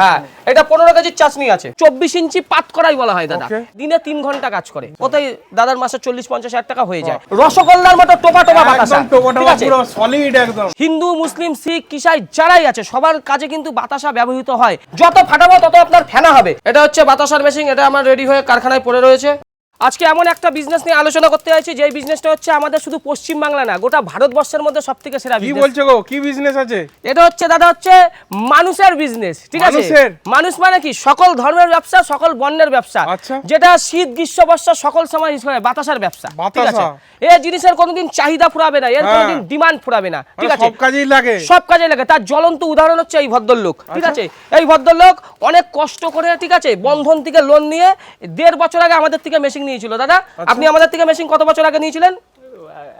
হ্যাঁ এটা পনেরো কেজির চাশনি আছে। চব্বিশ ইঞ্চি পাত করাই বলা হয় দাদা। দিনে তিন ঘণ্টা কাজ করে। ওতেই দাদার মাসে চল্লিশ পঞ্চাশ হাজার টাকা হয়ে যায়। রসগোল্লার মতো টোপা টোপা বাতাসা। সলিড একদম। হিন্দু মুসলিম শিখ কিসাই যারাই আছে সবার কাজে কিন্তু বাতাসা ব্যবহৃত হয়। যত ফাটাবো তত আপনার ফেনা হবে। এটা হচ্ছে বাতাসার মেশিন এটা আমার রেডি হয়ে কারখানায় পড়ে রয়েছে। আজকে এমন একটা বিজনেস নিয়ে আলোচনা করতে চাইছি যে বিজনেসটা হচ্ছে আমাদের শুধু পশ্চিম বাংলা না গোটা ভারতবর্ষের মধ্যে সব থেকে সেরা কি বলছো গো? কি বিজনেস আছে? এটা হচ্ছে দাদা হচ্ছে মানুষের বিজনেস ঠিক আছে? মানুষ মানে কি? সকল ধর্মের ব্যবসা সকল বর্ণের ব্যবসা। আচ্ছা। যেটা শীত গ্রীষ্ম বর্ষা সকল সময় use করে বাতাসার ব্যবসা ঠিক আছে? এই জিনিসের কোনোদিন চাহিদা ফুরাবে না এর হ্যাঁ। কোনোদিন ডিমান্ড ফুরাবে না ঠিক মানে আছে? সব কাজেই লাগে। সব কাজে লাগে। তার জ্বলন্ত উদাহরণ হচ্ছে এই ভদ্রলোক ঠিক আচ্ছা। আছে? এই ভদ্রলোক অনেক কষ্ট করে ঠিক আছে বন্ধন থেকে লোন নিয়ে দেড় বছর আগে আমাদের থেকে মেশিন নিয়েছিল। দাদা আচ্ছা। আপনি আমাদের থেকে মেশিন কত বছর আগে নিয়েছিলেন?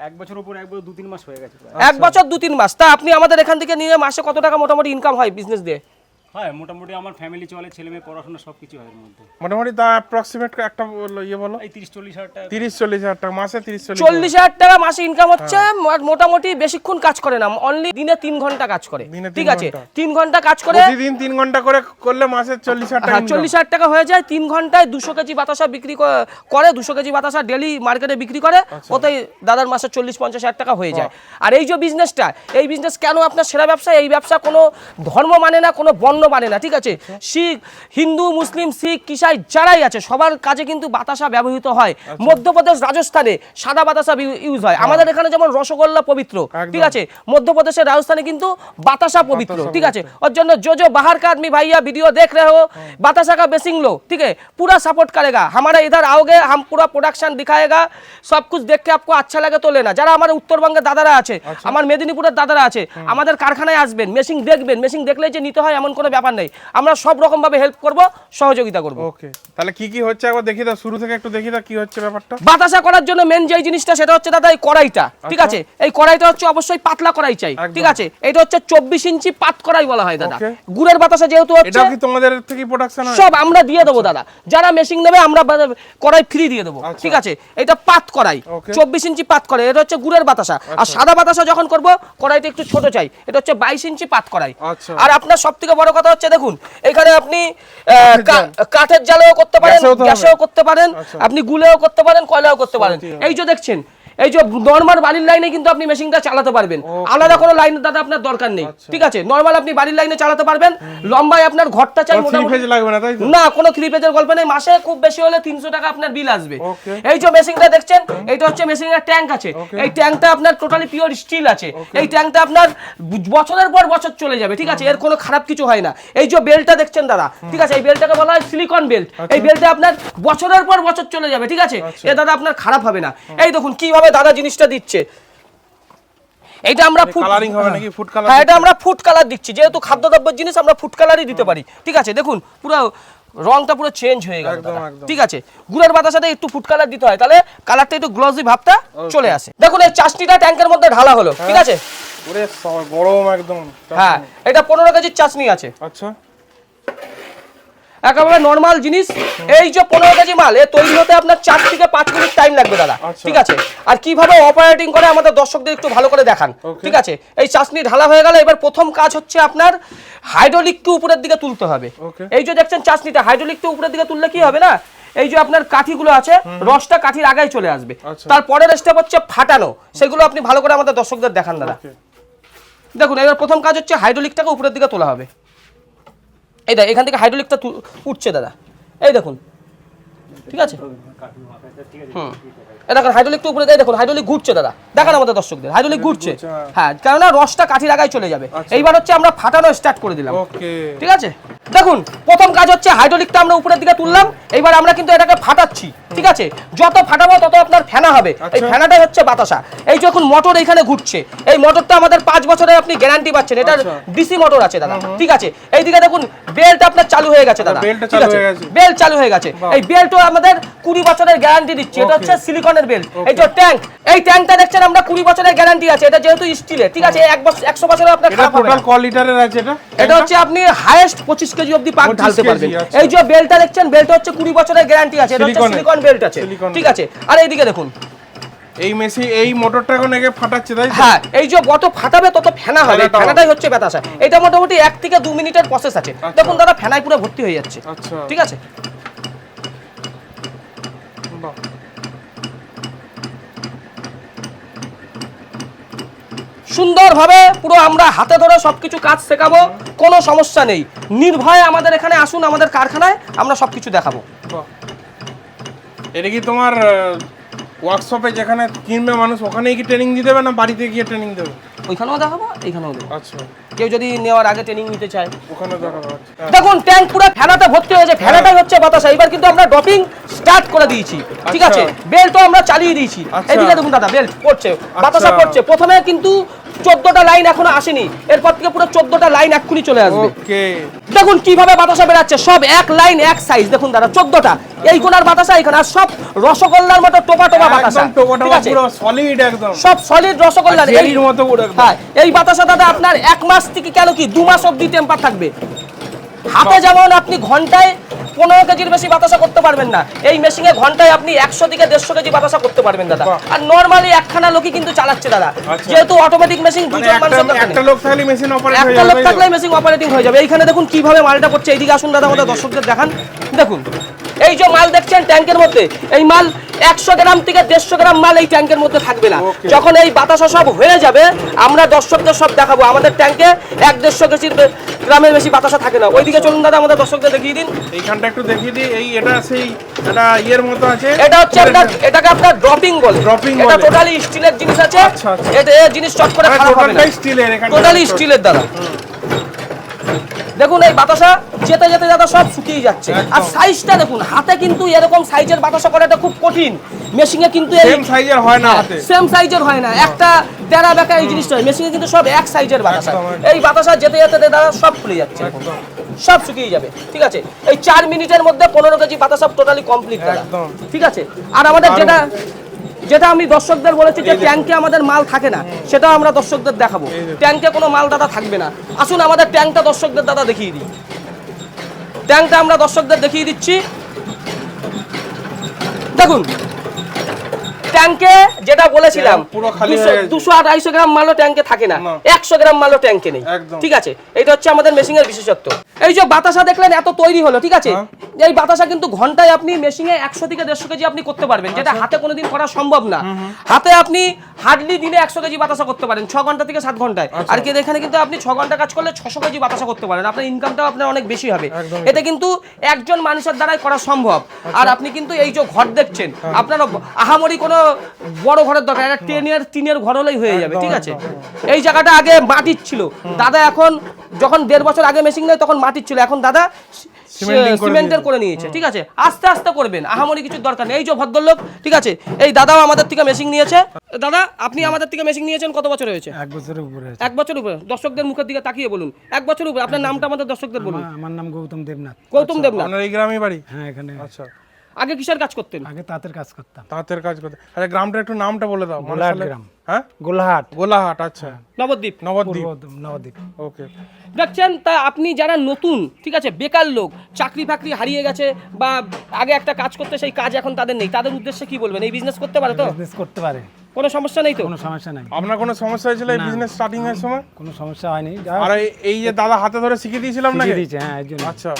এক বছর উপর এক বছর দু তিন মাস হয়ে গেছে। এক বছর দু তিন মাস। তা আপনি আমাদের এখান থেকে নিয়ে মাসে কত টাকা মোটামুটি ইনকাম হয় বিজনেস দিয়ে? হয় মোটামুটি আমার ফ্যামিলি চলে ছেলে মেয়ে পড়াশোনা সব কিছু হয় এর মধ্যে। মোটামুটি তা অ্যাপ্রক্সিমেট একটা বলো, ইয়ে বলো? এই তিরিশ চল্লিশ হাজার টাকা। তিরিশ চল্লিশ হাজার টাকা মাসে তিরিশ চল্লিশ চল্লিশ হাজার টাকা মাসে ইনকাম হচ্ছে হ্যাঁ। মোটামুটি বেশিক্ষণ কাজ করে না অনলি দিনে তিন ঘণ্টা কাজ করে। ঠিক আছে। তিন ঘণ্টা কাজ করে প্রতিদিন তিন ঘণ্টা করে করলে মাসে চল্লিশ হাজার টাকা হ্যাঁ। চল্লিশ হাজার টাকা হয়ে যায় তিন ঘন্টায় দুশো কেজি বাতাসা বিক্রি করে দুশো কেজি বাতাসা ডেলি মার্কেটে বিক্রি করে আচ্ছা। ওতেই দাদার মাসে চল্লিশ পঞ্চাশ হাজার টাকা হয়ে যায়। আর এই যে বিজনেসটা এই বিজনেস কেন আপনার সেরা ব্যবসা? এই ব্যবসা কোনো ধর্ম মানে না কোনো বর্ণ মানে না ঠিক আছে আচ্ছা। শিখ হিন্দু মুসলিম শিখ কিসাই যারাই আছে সবার কাজে কিন্তু বাতাসা ব্যবহৃত হয় আচ্ছা। মধ্যপ্রদেশ রাজস্থানে সাদা বাতাসা ইউজ হয় আমাদের এখানে যেমন রসগোল্লা পবিত্র হ্যাঁ। একদম। ঠিক আছে মধ্যপ্রদেশের রাজস্থানে কিন্তু বাতাসা পবিত্র बातासा ठीक है और जो जो जो बाहर का आदमी भैया वीडियो देख रहे हो बतासा का बेसिंग लो ठीक है पूरा सपोर्ट करेगा हमारे इधर आओगे हम पूरा प्रोडक्शन दिखाएगा सब कुछ देख के आपको अच्छा लगे तो लेना যারা আমার উত্তরবঙ্গের দাদারা আছে আমার মেদিনীপুরের দাদারা আছে আমাদের কারখানায় আসবেন মেশিন দেখবেন মেশিন দেখলেই যে নিতে হয় এমন কোনো ব্যাপার নেই। আমরা সব রকম ভাবে হেল্প করব সহযোগিতা করব। ওকে তাহলে কি কি হচ্ছে একবার দেখি দাও শুরু থেকে একটু দেখি দাও কি হচ্ছে ব্যাপারটা। বাতাসা করার জন্য মেন যে জিনিসটা সেটা হচ্ছে দাদা এই কড়াইটা ঠিক আছে? এই কড়াইটা হচ্ছে অবশ্যই পাতলা কড়াই চাই ঠিক আছে? এটা হচ্ছে চব্বিশ ইঞ্চি পাত কড়াই বলা হয় দাদা. গুড়ের বাতাসা যেহেতু হচ্ছে এটাও কি তোমাদের থেকে প্রোডাকশন হয়? সব আমরা দিয়ে দেবো দাদা। যারা মেশিন নেবে আমরা কড়াই ফ্রি দিয়ে দেবো আচ্ছা। ঠিক আছে? এটা পাত কড়াই Okay. চব্বিশ ইঞ্চি পাত কড়াই এটা হচ্ছে গুড়ের বাতাসা। আর সাদা বাতাসা যখন করব কড়াইটা একটু ছোট চাই এটা হচ্ছে বাইশ ইঞ্চি পাত কড়াই। আচ্ছা। আর আপনার সব থেকে বড় কথা হচ্ছে দেখুন এখানে আপনি আহ, কাঠের জালেও করতে পারেন গ্যাসেও করতে পারেন আচ্ছা। আপনি গুলেও করতে পারেন কয়লাও করতে পারেন। এই যে দেখছেন এই যে নর্মাল বাড়ির লাইনে কিন্তু আপনি মেশিনটা চালাতে পারবেন। আলাদা কোনো লাইন দাদা আপনার দরকার নেই। আচ্ছা। ঠিক আছে? নর্মাল আপনি বাড়ির লাইনে চালাতে পারবেন। লম্বায় আপনার ঘরটা চাই মোটামুটি না তাই না কোনো থ্রি পেজের গল্প নেই। মাসে খুব বেশি হলে তিনশো টাকা আপনার বিল আসবে। এই যে মেশিনটা দেখছেন এইটা হচ্ছে মেশিনের ট্যাঙ্ক আছে। এই ট্যাঙ্কটা আপনার টোটালি পিওর স্টিল আছে। এই ট্যাঙ্কটা আপনার বছরের পর বছর চলে যাবে ঠিক আছে? এর কোনো খারাপ কিছু হয় না। এই যে বেল্টটা দেখছেন দাদা ঠিক আছে? এই বেল্টটাকে বলা হয় সিলিকন বেল্ট এই বেল্টটা আপনার বছরের পর বছর চলে যাবে ঠিক আছে? এ দাদা আপনার খারাপ হবে না। এই দেখুন কীভাবে দাদা জিনিসটা দিচ্ছে। এইটা আমরা ফুড কালারিং হবে নাকি? ফুড কালার হ্যাঁ এটা আমরা ফুড কালার দিচ্ছি। যেহেতু খাদ্যদ্রব্যের জিনিস আমরা ফুড কালারই দিতে পারি। ঠিক আছে দেখুন পুরো রংটা পুরো চেঞ্জ হয়ে গেল। ঠিক আছে গুড়ের বাতাসাতে একটু ফুড কালার দিতে হয়। তাহলে কালারটা একটু গ্লসি ভাবটা চলে আসে। দেখুন এই চাশনিটা ট্যাঙ্কের মধ্যে ঢালা হলো। ঠিক আছে? গরম একদম। হ্যাঁ এটা পনেরো কেজির চাশনি আছে। আচ্ছা। একেবারে নর্মাল জিনিস। এই যে পনেরো কেজি মাল এ তৈরি হতে আপনার চার থেকে পাঁচ মিনিট টাইম লাগবে দাদা। আচ্ছা। ঠিক আছে? আর কীভাবে অপারেটিং করে আমাদের দর্শকদের একটু ভালো করে দেখান। ঠিক আছে? এই চাশনি ঢালা হয়ে গেল এবার প্রথম কাজ হচ্ছে আপনার হাইড্রোলিককে উপরের দিকে তুলতে হবে। এই যে দেখছেন চাশনিটা হাইড্রোলিককে উপরের দিকে তুললে কি হবে না? এই যে আপনার কাঠিগুলো আছে রসটা কাঠির আগায় চলে আসবে। আচ্ছা। তারপরের স্টেপ হচ্ছে ফাটানো। সেগুলো আপনি ভালো করে আমাদের দর্শকদের দেখান দাদা। দেখুন এবার প্রথম কাজ হচ্ছে হাইড্রোলিকটাকে উপরের দিকে তোলা হবে। এই দেখ এখান থেকে হাইড্রোলিকটা উঠছে দাদা। এই দেখুন ঠিক আছে? হুম। দেখুন হাইড্রোলিকটা উপরে দেয় দেখুন হাইড্রোলিক ঘুরছে দাদা। দেখান আমাদের দর্শকদের হাইড্রোলিক ঘুরছে। হ্যাঁ। হ্যাঁ কেননা রসটা কাঠির আগায় চলে যাবে। আচ্ছা। এইবার হচ্ছে আমরা ফাটানো স্টার্ট করে দিলাম। ঠিক আছে? দেখুন প্রথম কাজ হচ্ছে হাইড্রোলিকটা আমরা উপরের দিকে তুললাম এইবার আমরা কিন্তু এটাকে ফাটাচ্ছি। ঠিক আছে? যত ফাটাবো তত আপনার ফেনা হবে। এই আচ্ছা। ফেনাটাই হচ্ছে বাতাসা। এই যখন মোটর এখানে ঘুরছে এই মোটরটা আমাদের পাঁচ বছরে আপনি গ্যারান্টি পাচ্ছেন। এটার আচ্ছা। ডিসি মোটর আছে দাদা। ঠিক আছে? এইদিকে দেখুন বেল্ট আপনার চালু হয়ে গেছে দাদা। ঠিক আছে? বেল্ট চালু হয়ে গেছে। এই বেল্টও আমাদের কুড়ি বছরের গ্যারান্টি দিচ্ছে। এটা হচ্ছে সিলিকনের বেল্ট এই যে ট্যাঙ্ক এই ট্যাঙ্কটা দেখছেন আমরা কুড়ি বছরের গ্যারান্টি আছে। এটা যেহেতু স্টিলের ঠিক আছে? এক বছর একশো বছরের আপনার এটা খারাপ হবে টোটাল লিটারের আছে এটা? এটা হচ্ছে আপনি হাইয়েস্ট পঁচিশ কেজি অব্দি পাক ঢালতে পারবেন। আচ্ছা। এই যে বেলটা দেখছেন বেলটা হচ্ছে কুড়ি বছরের গ্যারান্টি আছে। এটা হচ্ছে সিলিকন বেল্ট আছে। ঠিক আছে? আর এইদিকে দেখুন। এই মেশিন এই মোটরটা এখন একে ফাটাচ্ছে তাই হ্যাঁ এই যে যত ফাটাবে তত ফেনা হবে। ফেনাটাই হচ্ছে বাতাসা। এটা মোটামুটি এক থেকে দু মিনিটের প্রসেস আছে। দেখুন দাদা ফেনায় পুরো ভর্তি হয়ে যাচ্ছে। আচ্ছা। ঠিক আছে? সুন্দরভাবে পুরো আমরা হাতে ধরে সবকিছু কাজ শেখাবো কোনো সমস্যা নেই। নির্ভয়ে আমাদের এখানে আসুন আমাদের কারখানায় আমরা সবকিছু দেখাবো। এটা কি তোমার ওয়ার্কশপে যেখানে কিনবে মানুষ ওখানেই কি ট্রেনিং দিতে দেবে না বাড়িতে গিয়ে ট্রেনিং দেবে? ওইখানেও দেখাবো এইখানেও দেবো আচ্ছা। কেউ যদি নেওয়ার আগে ট্রেনিং নিতে চায়। ওখানে দেখাবো আচ্ছা। দেখুন ট্যাঙ্ক পুরো ফেনাতে ভর্তি হয়েছে ফেনাটাই হচ্ছে বাতাসা। এবার কিন্তু আমরা ড্রপিং স্টার্ট করে দিয়েছি। ঠিক আচ্ছা। আছে? বেল্টও আমরা চালিয়ে দিয়েছি। আচ্ছা। এদিকে দেখুন দাদা বেল্ট পড়ছে বাতাসা পড়ছে। প্রথমে কিন্তু চোদ্দটা লাইন এখনও আসেনি। এরপর থেকে পুরো চোদ্দটা লাইন এক্ষুনি চলে আসবে। দেখুন কীভাবে বাতাসা বেরাচ্ছে সব এক লাইন এক সাইজ দেখুন দাদা চোদ্দটা। এই কোনার বাতাসা এখানে আর সব রসগোল্লার মতো টোপা টোপা বাতাসা। সলিড একদম। সব সলিড রসগোল্লার। এই মতো হ্যাঁ এই বাতাসা দাদা আপনার এক মাস থেকে কেন কি দু মাস অব্দি টেম্পার থাকবে। হাতে যেমন আপনি ঘন্টায় পনেরো কেজির বেশি বাতাসা করতে পারবেন না এই মেশিনে ঘন্টায় আপনি একশো থেকে দেড়শো কেজি বাতাসা করতে পারবেন দাদা। আর নর্মালি একখানা লোকই কিন্তু চালাচ্ছে দাদা। আচ্ছা। যেহেতু অটোমেটিক মেশিন মানে দুজন একটা একটা লোক থাকলে মেশিন একটা লোক? থাকলে মেশিন অপারেটিং হয়ে যাবে। এইখানে দেখুন কীভাবে মালটা করছে এইদিকে আসুন দাদা আমাদের দর্শকদের দেখান। দেখুন এই যে মাল দেখছেন ট্যাঙ্কের মধ্যে এই মাল একশো গ্রাম থেকে দেড়শো গ্রাম মাল এই ট্যাঙ্কের মধ্যে থাকবে না। যখন এই বাতাসা সব হয়ে যাবে আমরা দর্শকদের সব দেখাবো। আমাদের ট্যাঙ্কে এক দেড়শো কেজির গ্রামের বেশি বাতাসা থাকে না। ওইদিকে চলুন দাদা আমাদের দর্শকদের দেখিয়ে দিন। এইখানটা একটু দেখিয়ে দিই। এই এটা সেই এটা ইয়ের মতো আছে? এটা হচ্ছে আপনার এটাকে আপনার ড্রপিং বলে। ড্রপিং এটা টোটালি স্টিলের জিনিস আছে। আচ্ছা, আচ্ছা। এটা এই জিনিস চট করে মানে খারাপ হবে না। টোটালি স্টিলের দাদা। দেখুন এই বাতাসা যেতে যেতে যেতে সব শুকিয়ে যাচ্ছে। আর সাইজটা দেখুন হাতে কিন্তু এরকম সাইজের বাতাসা করাটা খুব কঠিন। মেশিনে কিন্তু সেম সাইজের হয় না সেম সাইজের হয় না। একটা তেরা বেকা এই জিনিসটা হয়। মেশিনে কিন্তু সব এক সাইজের বাতাসা। এই বাতাসা যেতে যেতে দাদা সব খুলে যাচ্ছে। সব শুকিয়ে যাবে। ঠিক আছে? এই চার মিনিটের মধ্যে পনেরো কেজি বাতাসা টোটালি কমপ্লিট। ঠিক আছে? আর আমাদের যেটা যেটা আমি দর্শকদের বলেছি যে ট্যাঙ্কে আমাদের মাল থাকে না সেটাও আমরা দর্শকদের দেখাবো। ট্যাঙ্কে কোনো মাল দাদা থাকবে না। আসুন আমাদের ট্যাঙ্কটা দর্শকদের দাদা দেখিয়ে দিই। ট্যাঙ্কটা আমরা দর্শকদের দেখিয়ে দিচ্ছি। দেখুন ট্যাঙ্কে যেটা বলেছিলাম। দুশো আড়াইশো গ্রাম মালও ট্যাঙ্কে থাকে না। একশো গ্রাম মালও ট্যাঙ্কে নেই ঠিক আছে এটা হচ্ছে আমাদের মেশিনের বিশেষত্ব এই যে বাতাসা দেখলেন এত তৈরি হলো ঠিক আছে হ্যাঁ। এই বাতাসা কিন্তু ঘন্টায় আপনি মেশিনে একশো থেকে দেড়শো কেজি আপনি করতে পারবেন যেটা আচ্ছা। হাতে কোনোদিন করা সম্ভব না হাতে আপনি হার্ডলি দিনে একশো কেজি বাতাসা করতে পারেন ছ ঘণ্টা থেকে সাত ঘন্টায় আচ্ছা। আর কি এখানে কিন্তু আপনি ছ ঘণ্টা কাজ করলে ছশো কেজি বাতাসা করতে পারেন আপনার ইনকামটাও আপনার অনেক বেশি হবে। এটা কিন্তু একজন মানুষের দ্বারাই করা সম্ভব আচ্ছা। আর আপনি কিন্তু এই যে ঘর দেখছেন হ্যাঁ। আপনার আহামরি কোনো বড় ঘরের দরকার একটা টেনের টিনের ঘর হলেই হয়ে যাবে ঠিক আছে? এই জায়গাটা আগে মাটির ছিল। দাদা এখন যখন দেড় বছর আগে মেশিন নেয় তখন মাটির ছিল। এখন দাদা সিমেন্টের করে নিয়েছে ঠিক আছে? আস্তে আস্তে করবেন আহামরি কিছুর দরকার নেই। এই যে ভদ্রলোক ঠিক আছে? এই দাদাও আমাদের থেকে মেশিন নিয়েছে। দাদা আপনি আমাদের থেকে মেশিন নিয়েছেন কত বছর হয়েছে? এক বছরের উপরে এক বছর উপরে। দর্শকদের মুখের দিকে তাকিয়ে বলুন। এক বছর উপরে। আপনার নামটা আমাদের দর্শকদের বলুন। আমার নাম গৌতম দেবনাথ। গৌতম দেবনাথ। আপনার এই গ্রামে বাড়ি? হ্যাঁ এখানে। আচ্ছা। আগে কিসের কাজ করতেন? আগে তাঁতের কাজ করতাম। তাঁতের কাজ করতে আচ্ছা গ্রামটা একটু নামটা বলে দাও। গোলাহাট গ্রাম। হ্যাঁ? গোলাহাট। গোলাহাট আচ্ছা। নবদ্বীপ। নবদ্বীপ। নবদ্বীপ ওকে। দেখছেন তা আপনি যারা নতুন ঠিক আছে বেকার লোক চাকরি ফাকরি হারিয়ে গেছে বা আগে একটা কাজ করতে সেই কাজ এখন তাদের নেই তাদের উদ্দেশ্যে কি বলবেন? এই বিজনেস করতে পারে তো? বিজনেস করতে পারে। কোনো সমস্যা নেই তো? কোনো সমস্যা নাই। আপনার কোনো সমস্যা হয়েছিল এই বিজনেস স্টার্টিং এর সময়? কোনো সমস্যা হয়নি। আর এই- যে দাদা হাতে ধরে শিখিয়ে দিয়েছিলাম না শিখিয়ে দিয়েছে হ্যাঁ আচ্ছা।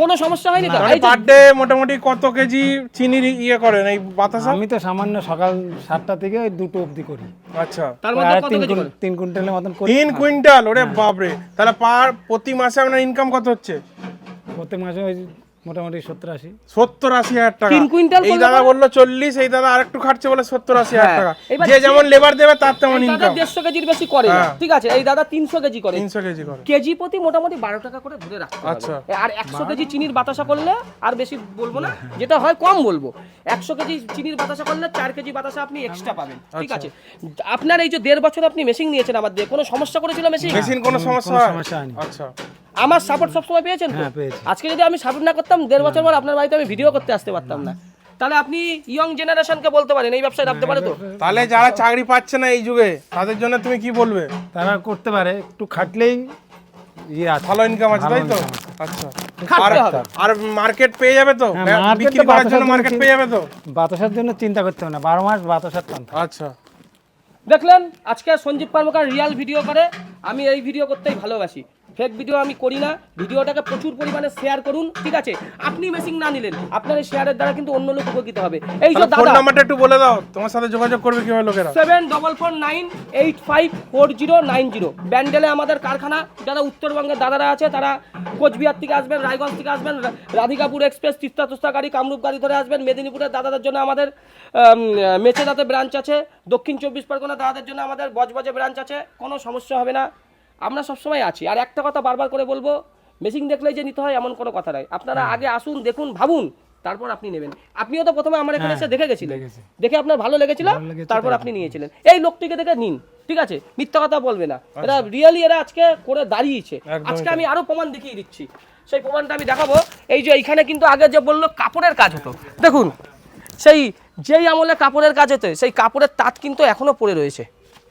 কোনো সমস্যা হয়নি তো? মানে পার ডে মোটামুটি কত কেজি চিনির ইয়ে করেন এই বাতাসা? আমি তো সামান্য সকাল সাতটা থেকে ওই দুটো অবধি করি। আচ্ছা। তার মধ্যে কত তিন কেজি করেন? করে? তিন কুইন্টালের মতন করি। তিন কুইন্টাল? ওরে বাপরে। তাহলে পার প্রতি মাসে আপনার ইনকাম কত হচ্ছে? প্রতি মাসে ওই মোটামুটি সত্তর আশি। সত্তর আশি হাজার টাকা। তিন কুইন্টাল এই দাদা বলল চল্লিশ এই দাদা আরেকটু খাটছে বলে সত্তর আশি হাজার হ্যাঁ, টাকা। যে যে- যেমন লেবার দেবে তার তেমন ইনকাম দেড়শো কেজির বেশি করে হ্যাঁ। ঠিক আছে এই দাদা তিনশো কেজি করে। তিনশো কেজি করে। কেজি প্রতি মোটামুটি বারো টাকা করে ধরে রাখতে আচ্ছা। আর একশো কেজি চিনির বাতাসা করলে আর বেশি বলব না যেটা হয় কম বলব। একশো কেজি চিনির বাতাসা করলে চার কেজি বাতাসা আপনি এক্সট্রা পাবেন। ঠিক আচ্ছা। আছে। আপনার এই যে দেড় বছর আপনি মেশিন নিয়েছেন আমার দিয়ে কোনো সমস্যা করেছিল মেশিন মেশিন কোনো সমস্যা সমস্যা আচ্ছা। আমার সাপোর্ট সবসময় পেয়েছেন তো? হ্যাঁ, আজকে যদি আমি সাপোর্ট না করতাম দেড় বছর পর আপনার বাড়িতে আমি ভিডিও করতে আসতে পারতাম না। তাহলে আপনি ইয়ং জেনারেশনকে বলতে পারেন এই ব্যবসায় নামতে পারে তো? তাহলে যারা চাকরি পাচ্ছে না এই যুগে তাদের জন্য তুমি কি বলবে? তারা করতে পারে একটু খাটলেই ইয়ে ভালো ইনকাম আছে তাই তো? আচ্ছা। আর মার্কেট পেয়ে যাবে তো? হ্যাঁ, বিক্রি করার জন্য মার্কেট পেয়ে যাবে তো? বাতাসের জন্য চিন্তা করতে হবে না বারো মাস বাতাসের আচ্ছা। দেখলেন আজকে সঞ্জীব কর্মকার রিয়াল ভিডিও করে আমি এই ভিডিও করতেই ভালোবাসি। ফেক ভিডিও আমি করি না ভিডিওটাকে প্রচুর পরিমাণে শেয়ার করুন ঠিক আছে? আপনি মেশিন না নিলেন আপনার এই শেয়ারের দ্বারা কিন্তু অন্য লোক উপকৃত হবে। এই যে ফোন দাদা নাম্বারটা একটু বলে দাও তোমার সাথে যোগাযোগ করবে কীভাবে লোকেরা? Seven double four nine eight five four zero nine zero ব্যান্ডেলে আমাদের কারখানা যারা উত্তরবঙ্গের দাদারা আছে তারা কোচবিহার থেকে আসবেন রায়গঞ্জ থেকে আসবেন রাধিকাপুর এক্সপ্রেস তিস্তা তুস্তা গাড়ি কামরূপ গাড়ি ধরে আসবেন মেদিনীপুরের দাদাদের জন্য আমাদের আম, মেচেদাতে ব্রাঞ্চ আছে দক্ষিণ চব্বিশ পরগনা দাদাদের জন্য আমাদের বজবজে ব্রাঞ্চ আছে কোনো সমস্যা হবে না। আমরা সবসময় আছি। আর একটা কথা বারবার করে বলব মেশিন দেখলেই যে নিতে হয় এমন কোনো কথা নাই। আপনারা আগে আসুন দেখুন ভাবুন তারপর আপনি নেবেন। আপনিও তো প্রথমে আমার এখানে এসে দেখে গেছিলেন। দেখে আপনার ভালো লেগেছিল তারপর আপনি নিয়েছিলেন। এই লোকটিকে দেখে নিন ঠিক আছে? মিথ্যা কথা বলবে না। এরা রিয়েলি এরা আজকে করে দাঁড়িয়েছে। আজকে আমি আরও প্রমাণ দেখিয়ে দিচ্ছি। সেই প্রমাণটা আমি দেখাবো। এই যে এইখানে কিন্তু আগে যে বলল কাপড়ের কাজ হতো। দেখুন সেই যেই আমলে কাপড়ের কাজ হতো সেই কাপড়ের তাঁত কিন্তু এখনও পড়ে রয়েছে।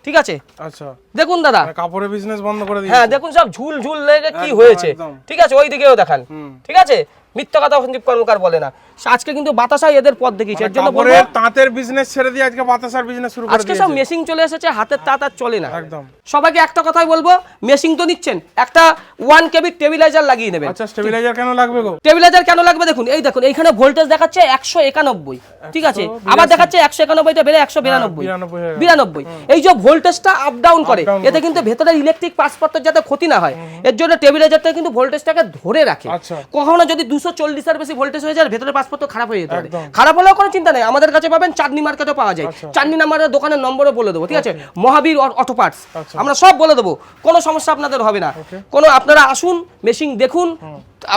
ঠিক আছে? আচ্ছা। দেখুন দাদা। মানে কাপড়ের বিজনেস বন্ধ করে দিয়েছে। হ্যাঁ দেখুন সব ঝুল ঝুল লেগে কি হয়েছে। ঠিক আছে ওই দিকেও দেখান ঠিক আছে? মিথ্যা কথা সঞ্জীব কর্মকার বলে না। আজকে কিন্তু বাতাসাই এদের পথ দেখিয়েছে। এর জন্য বলব তাঁতের বিজনেস ছেড়ে দিয়ে আজকে বাতাসার বিজনেস শুরু করে আজকে সব মেশিন চলে এসেছে হাতের তাঁত আর চলে না। একদম। সবাইকে একটা কথাই বলব মেশিন তো নিচ্ছেন একটা ওয়ান কেবি টেবিলাইজার লাগিয়ে নেবেন। আচ্ছা স্টেবিলাইজার কেন লাগবে গো? টেবিলাইজার কেন লাগবে দেখুন এই দেখুন এইখানে ভোল্টেজ দেখাচ্ছে একশো একানব্বই ঠিক আছে? আবার দেখাচ্ছে একশো একানব্বইটা বেড়ে একশো বিরানব্বই। বিরানব্বই হয়ে গেল। বিরানব্বই। এই যে ভোল্টেজটা আপ ডাউন করে এতে কিন্তু ভেতরের ইলেকট্রিক পাসপোর্টের যাতে ক্ষতি না হয় এর জন্য টেবিলাইজারটা কিন্তু ভোল্টেজটাকে ধরে রাখে। আচ্ছা। কখনো যদি দুশো চল্লিশের বেশি ভোল্টেজ হয়ে যায় ভেতরের পাসপোর্ট খারাপ হয়ে যেতে পারে। খারাপ হলেও কোনো চিন্তা নেই। আমাদের কাছে পাবেন চাঁদনি মার্কেটও পাওয়া যায়। আচ্ছা। চাঁদনি নাম্বারের দোকানের নম্বরও বলে দেবো ঠিক আছে? Mahavir auto parts. আচ্ছা। আমরা সব বলে দেবো। কোনো সমস্যা আপনাদের হবে না। কোনো আপনারা আসুন মেশিন দেখুন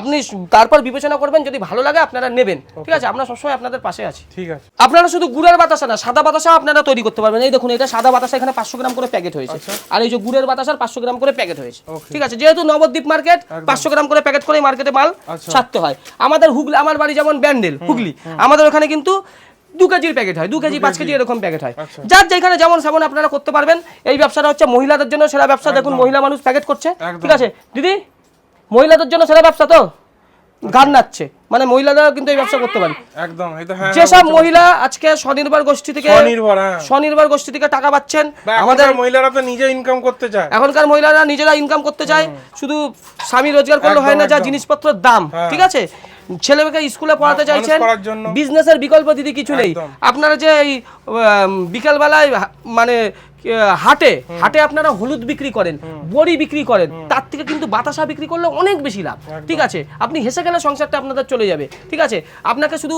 আপনি তারপর বিবেচনা করবেন যদি ভালো লাগে আপনারা নেবেন। ঠিক আছে? আমরা সবসময় আপনাদের পাশে আছি। ঠিক আছে। আপনারা শুধু গুড়ের বাতাসা না সাদা বাতাসা আপনারা তৈরি করতে পারবেন। এই দেখুন এটা সাদা বাতাসা এখানে পাঁচশো গ্রাম করে প্যাকেট হয়েছে। আর এই যে গুড়ের বাতাসার পাঁচশো গ্রাম করে প্যাকেট হয়েছে। ঠিক আছে? যেহেতু নবদ্বীপ মার্কেট পাঁচশো গ্রাম করে প্যাকেট করে মার্কেটে মাল ছাড়তে হয়। আমাদের হুগলি আমার বাড়ি যেমন ব্যান্ডেল হুগলি। আমাদের ওখানে কিন্তু দু কেজির প্যাকেট হয় দু কেজি পাঁচ কেজি। এরকম প্যাকেট হয়। যার যেখানে যেমন সেমন আপনারা করতে পারবেন এই ব্যবসাটা হচ্ছে মহিলাদের জন্য সেরা ব্যবসা। দেখুন মহিলা মানুষ প্যাকেট করছে। ঠিক আছে? দিদি মহিলাদের জন্য সেরা ব্যবসা তো? গান নাচছে। মানে মহিলারা কিন্তু এই ব্যবসা করতে পারে। একদম এই তো হ্যাঁ যেসব মহিলা আজকে স্বনির্ভর গোষ্ঠী থেকে স্বনির্ভর, হ্যাঁ। স্বনির্ভর গোষ্ঠী থেকে টাকা পাচ্ছেন। আমাদের মহিলারা তো নিজে ইনকাম করতে চায়। এখনকার মহিলারা নিজেরা ইনকাম করতে চায়। শুধু স্বামী রোজগার করলে হয় না যা একদম। জিনিসপত্রের দাম হ্যাঁ। ঠিক আছে? ছেলেমেয়েকে স্কুলে পড়াতে চাইছেন বিজনেসের বিকল্প দিদি কিছু নেই। আপনারা যে এই বিকালবেলায় মানে হাটে হাটে আপনারা হলুদ বিক্রি করেন বড়ি বিক্রি করেন তার থেকে কিন্তু বাতাসা বিক্রি করলে অনেক বেশি লাভ। ঠিক আছে? আপনি হেসে গেলে সংসারটা আপনাদের চলে যাবে। ঠিক আছে? আপনাকে শুধু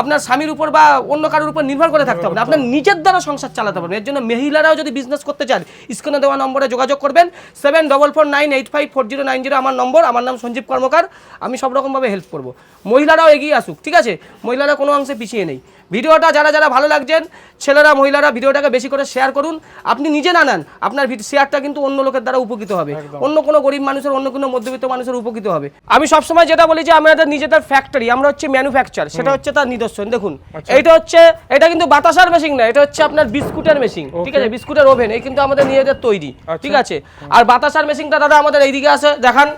আপনার স্বামীর উপর বা অন্য কারোর উপর নির্ভর করে থাকতে হবে আপনার নিজের দ্বারা সংসার চালাতে পারবেন। এর জন্য মহিলারাও যদি বিজনেস করতে চান স্ক্রিনে দেওয়া নম্বরে যোগাযোগ করবেন। Seven double four nine eight five four zero nine zero আমার নম্বর। আমার নাম সঞ্জীব কর্মকার। আমি সব রকমভাবে হেল্প করব। মহিলারাও এগিয়ে আসুক। ঠিক আছে? মহিলারা কোনো অংশে পিছিয়ে নেই। ভিডিওটা যারা যারা ভালো লাগছেন ছেলেরা মহিলারা ভিডিওটাকে বেশি করে শেয়ার করুন। আপনি নিজে না নেন আপনার শেয়ারটা কিন্তু অন্য লোকের দ্বারা উপকৃত হবে। অন্য কোনো গরিব মানুষের অন্য কোনো মধ্যবিত্ত মানুষের উপকৃত হবে। আমি সবসময় যেটা বলি যে আমাদের নিজেদের ফ্যাক্টরি আমরা হচ্ছে ম্যানুফ্যাকচার সেটা হচ্ছে তার নিদর্শন। দেখুন এইটা হচ্ছে এটা কিন্তু বাতাসার মেশিন না এটা হচ্ছে আপনার বিস্কুটের মেশিন ঠিক আছে? বিস্কুটের ওভেন এই কিন্তু আমাদের নিজেদের তৈরি ঠিক আছে? আর বাতাসার মেশিনটা দাদা আমাদের এইদিকে আছে দেখান।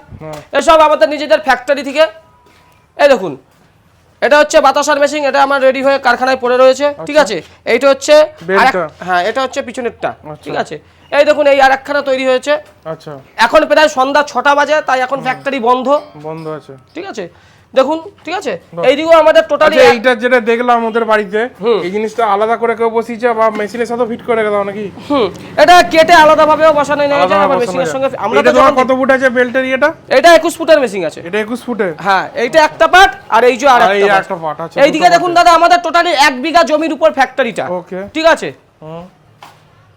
এসব আমাদের নিজেদের ফ্যাক্টরি থেকে। এই দেখুন এটা হচ্ছে বাতাসার মেশিন এটা আমার রেডি হয়ে কারখানায় পড়ে রয়েছে ঠিক আছে? এইটা হচ্ছে হ্যাঁ এটা হচ্ছে পিছনেরটা ঠিক আছে? এই দেখুন এই আরেকখানা তৈরি হয়েছে। আচ্ছা। এখন প্রায় সন্ধ্যা ছটা বাজে তাই এখন ফ্যাক্টরি বন্ধ। বন্ধ আছে। ঠিক আছে? দেখুন ঠিক আছে? এইদিকেও আমাদের টোটালি আচ্ছা এইটা যেটা দেখলাম ওদের বাড়িতে এই জিনিসটা আলাদা করে কেউ বসিয়েছে বা মেশিনের সাথে ফিট করে দাও নাকি? হুম। এটা কেটে আলাদা ভাবেও বসানো নেই আলাদা আবার মেশিনের সঙ্গে আমরা এটা তো কত ফুট আছে বেল্টের ইয়েটা? এটা একুশ ফুটের মেশিন আছে। এটা একুশ ফুটে? হ্যাঁ এইটা একটা পার্ট আর এই যে আর আর একটা একটা part আছে, এইদিকে দুটো দেখুন দাদা আমাদের টোটালি এক বিঘা জমির উপর ফ্যাক্টরিটা ওকে ঠিক আছে?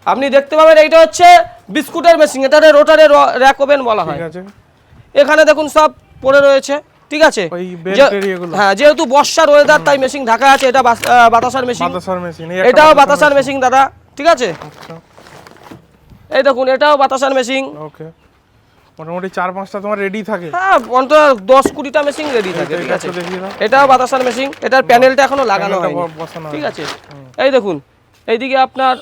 আপনি দেখতে পাবেন এইটা হচ্ছে বিস্কুটের মেশিন এটা রোটারে র্যাক ওভেন বলা হয়। ঠিক আছে। এখানে দেখুন সব পড়ে রয়েছে। ঠিক আছে। হ্যাঁ যেহেতু বর্ষার ওয়েদার তাই মেশিন ঢাকা আছে এটা বাতাসার মেশিন এটাও বাতাসার মেশিন দাদা। ঠিক আছে? এই দেখুন এটাও বাতাসার মেশিন ওকে। মোটামুটি চার পাঁচটা তোমার রেডি থাকে। হ্যাঁ অন্তত দশ কুড়িটা মেশিন রেডি থাকে ঠিক আছে। এটাও বাতাসার মেশিন এটার প্যানেলটা এখনও লাগানো হয়নি। ঠিক আছে? এই দেখুন এইদিকে আপনার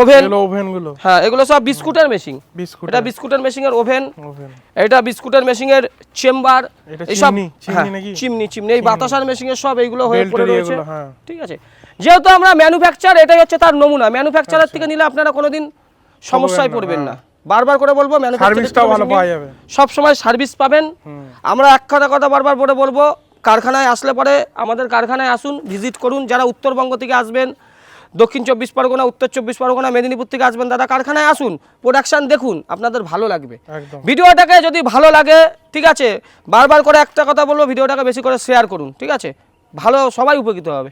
ওভেন ওভেনগুলো হ্যাঁ এগুলো সব বিস্কুটের মেশিন বিস্কুট এটা বিস্কুটের মেশিনের ওভেন। ওভেন। এটা বিস্কুটের মেশিনের চেম্বার। এটা এইসব চিমনি, চিমনি হ্যাঁ, চিমনি চিমনি। এই বাতাসার মেশিনের সব এইগুলো হয়ে পড়ে রয়েছে। হ্যাঁ। ঠিক আছে। যেহেতু আমরা ম্যানুফ্যাকচার এটাই হচ্ছে তার নমুনা। ম্যানুফ্যাকচারার থেকে নিলে আপনারা কোনোদিন সমস্যায় পড়বেন না। বারবার করে বলব সার্ভিসটাও ভালো পাওয়া যাবে। সব সময় সার্ভিস পাবেন। আমরা এক কথা কথা বারবার বলে বলব কারখানায় আসলে পরে আমাদের কারখানায় আসুন ভিজিট করুন। যারা উত্তরবঙ্গ থেকে আসবেন দক্ষিণ চব্বিশ পরগনা উত্তর চব্বিশ পরগনা মেদিনীপুর থেকে আসবেন দাদা কারখানায় আসুন প্রোডাকশান দেখুন আপনাদের ভালো লাগবে। ভিডিওটাকে যদি ভালো লাগে ঠিক আছে বারবার করে একটা কথা বলব ভিডিওটাকে বেশি করে শেয়ার করুন ঠিক আছে? ভালো সবাই উপকৃত হবে।